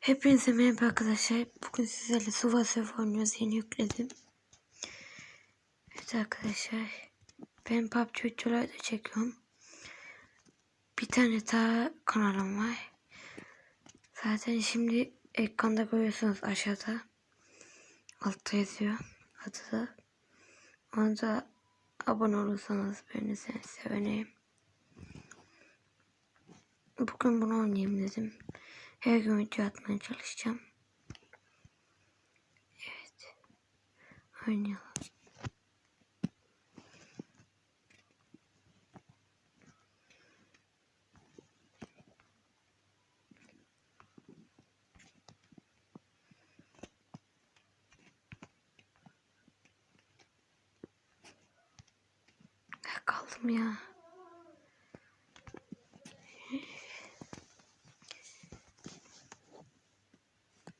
Hepinize merhaba arkadaşlar. Bugün sizlerle Suva Surf oynuyoruz. Yeni yükledim. Evet arkadaşlar. Ben PUBG videoları da çekiyorum. Bir tane daha kanalım var. Zaten şimdi ekranda görüyorsunuz aşağıda. Altta yazıyor. Adı da. Ona da abone olursanız beni sevinirim. Bugün bunu oynayayım dedim. Her gün video atmaya çalışacağım. Evet. Oynayalım. Kaldım ya.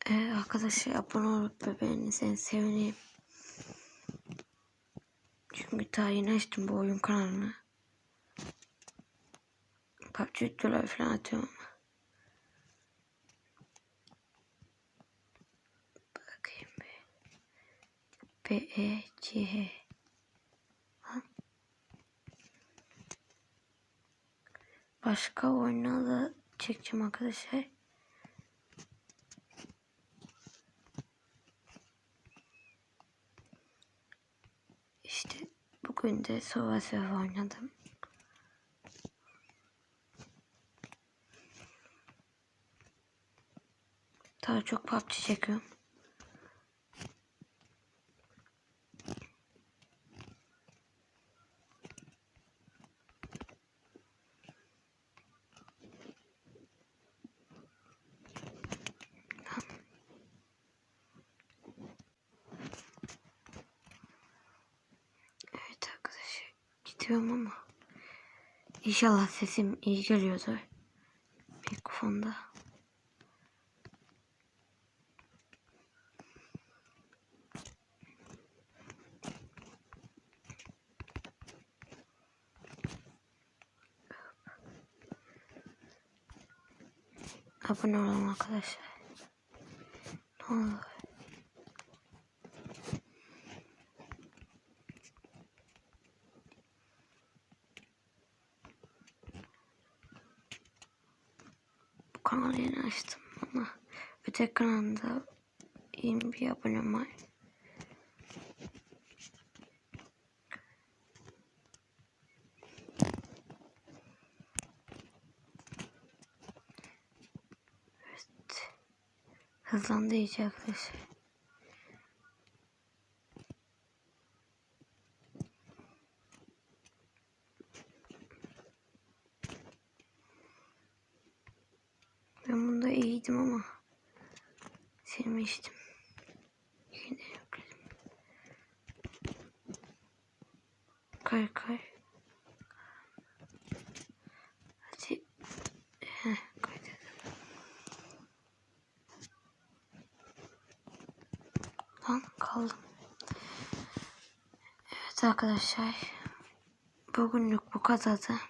Ee, arkadaşlar abone olup bebeğinizi sevineyim. Çünkü daha yeni açtım bu oyun kanalını. PUBG videoları falan atıyorum. Bakayım bir. B, E, C, H. Başka oyuna da çekeceğim arkadaşlar. İşte bugün de Sova Surf oynadım. Daha çok PUBG çekiyorum. Evet gidiyorum ama inşallah sesim iyi geliyordur mikrofonda. Abone olun arkadaşlar. Ne olur. Bu kanalı yeni açtım ama öteki kanalda yeni bir abonem var. Evet. Hızlandı iyice. Ben iyiydim ama sevmiştim. Yine yükledim. Kay kay. Hadi. Heh, kaydedelim. Lan kaldım. Evet arkadaşlar. Bugünlük bu kadardı.